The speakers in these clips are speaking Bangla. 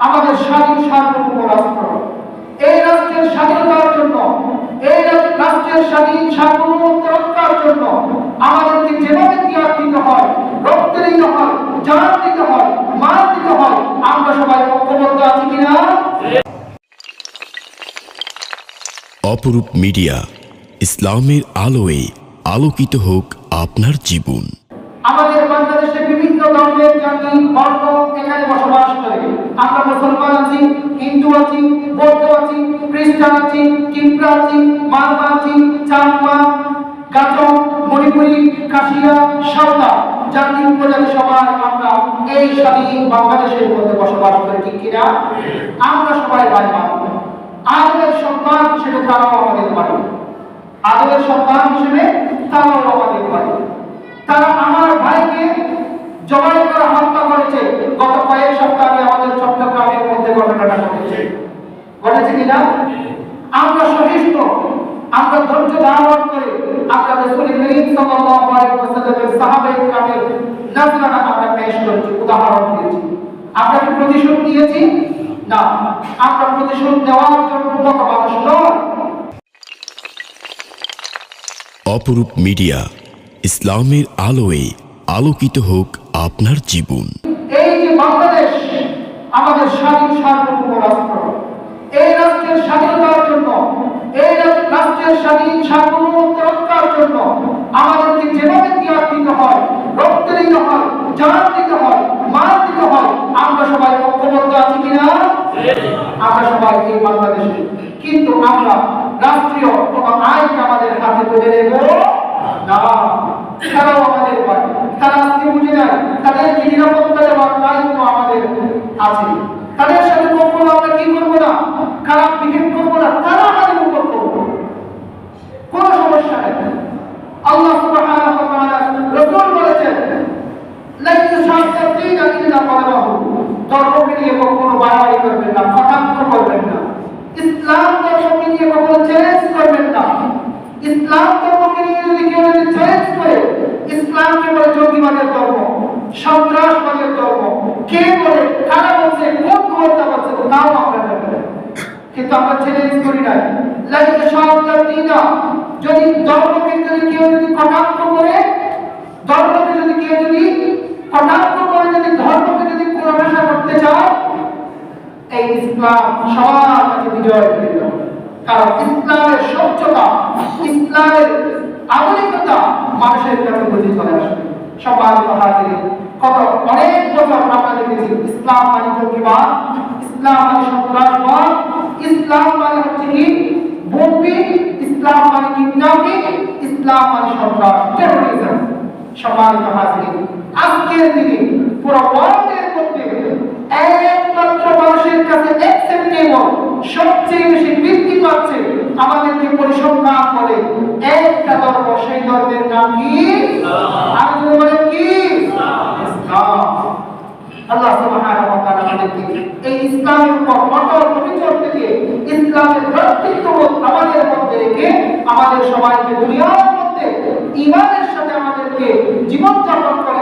আমাদের স্বাধীন সার্বভৌম রাষ্ট্র। এই রাষ্ট্রের স্বাধীনতার জন্য এই রাষ্ট্রের স্বাধীন সার্বভৌমত্ব রক্ষার জন্য আমাদেরকে যেভাবে ত্যাগ দিতে হয় রক্ত দিতে হয় জান দিতে হয় মান দিতে হয় আমরা সবাই ঐক্যবদ্ধ আছি কিনা? অপরূপ মিডিয়া ইসলামের আলোয় আলোকিত হোক আপনার জীবন। আমাদের বাংলাদেশে বিভিন্ন ধর্মের জাতি বর্ণ এখানে বসবাস করে আমরা মুসলমান আছি, হিন্দু আছি, বৌদ্ধ আছি, খ্রিস্টান আছি কিপ্রা আছি মারমা আছি চাকমা মণিপুরি, কাশিয়া জাতি, উপজাতি সবাই আমরা এই স্বাধীন বাংলাদেশের মধ্যে বসবাস করে, ঠিক কিনা? আমরা সবাই ভাই ভাই আদরের সন্তান হিসেবে তারাও আমাদের বাড়ি আদরের সন্তান হিসেবে তারাও আমাদের বাড়ি তারা আমার ভাইকে জবাই করে আমরা রাসূল করিম সাল্লাল্লাহু আলাইহি ওয়াসাল্লামের সাহাবায়ে নজরানা আমরা পেশ করেছি উদাহরণ দিয়েছি। আমরা কি প্রতিশোধ নিয়েছি? না। আমরা প্রতিশোধ নেওয়ার জন্য মত মানুষ নয় অপরূপ মিডিয়া ইসলামের আলোয় আলোকিত হোক আপনার জীবন। এই যে বাংলাদেশ আমাদের স্বাধীন সার্বভৌম রাষ্ট্র এই রাষ্ট্রের স্বাধীনতার জন্য এই রাষ্ট্রের স্বাধীন সার্বভৌমত্ব রক্ষার জন্য আমাদেরকে যেভাবে ত্যাগ দিতে হয় রক্ত দিতে হয় জান দিতে হয় মান দিতে হয় আমরা সবাই ঐক্যবদ্ধ আছি কিনা আমরা সবাই এই বাংলাদেশে। কিন্তু আমরা রাষ্ট্রীয় কোনো আইনকে আমাদের হাতে তুলে নেব না। তারাও আমাদের ভাই তারা আজকে বুঝে নেয়, তাদের নিরাপত্তা দেওয়ার দায়িত্ব আমাদের আছে। তাদের সাথে কখনো আমরা কি করব না? খারাপ বিহেভ করব না তারা আমাদের উপর করব কোনো সমস্যা নেই আল্লাহ সুবহানাহু ওয়া তাআলা রাসূল বলেছেন লাইসা শাকাতিনা ইল্লা কলাবাহু ধর্মকে নিয়ে কখনো বাড়াবাড়ি করবেন না কটাক্ষ করবেন না ইসলাম ধর্মকে নিয়ে কখনো চ্যালেঞ্জ করবেন না ইসলাম যদি চ্যালেঞ্জ করে ইসলামকে বলে জঙ্গিবাদের ধর্ম, সন্ত্রাসবাদের ধর্ম। কে বলে, কারা বলছে, কোন ক্ষমতা বলছে তাও আমরা জানি কিন্তু আমরা চ্যালেঞ্জ করি নাই। লাইসা শাকাতিনা যদি ধর্মকে যদি কেউ যদি কটাক্ষ করে, ধর্মকে যদি কেউ যদি কটাক্ষ করে, যদি ধর্মকে যদি কোণঠাসা করতে চায়, এই ইসলাম সবার কাছে বিজয় কারণ ইসলামের স্বচ্ছতা, ইসলামের আধুনিকতা মানুষের কাছে চলে আসবে। হাজির কত অনেক দেখেছি, ইসলাম মানে জঙ্গিবাদ ইসলাম মানে সন্ত্রাসবাদ ইসলাম মানে হচ্ছে কি বোম্বি ইসলাম মানে কিডন্যাপিং ইসলাম মানে সন্ত্রাস। টেরোরিজম সম্মানিত হাজির আজকের দিনে পুরো ওয়ার্ল্ডের মধ্যে একমাত্র মানুষের কাছে অ্যাকসেপ্টেবল সবচেয়ে বেশি বৃদ্ধি পাচ্ছে আমাদেরকে পরিসংখ্যান বলে একটা ধর্ম সেই ধর্মের নাম কি? আর যদি কি? ইসলাম। আল্লাহ সুবহানাহু ওয়া তাআলা আমাদেরকে এই ইসলামের উপর অটল অবিচল থেকে ইসলামের ভ্রাতৃত্ববোধ আমাদের মধ্যে রেখে আমাদের সবাইকে দুনিয়ার মধ্যে ইমানের সাথে আমাদেরকে জীবন যাপন করে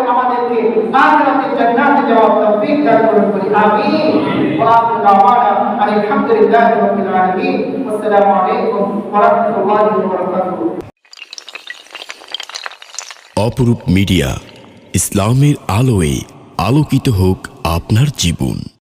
অপরূপ মিডিয়া ইসলামের আলোয় আলোকিত হোক আপনার জীবন।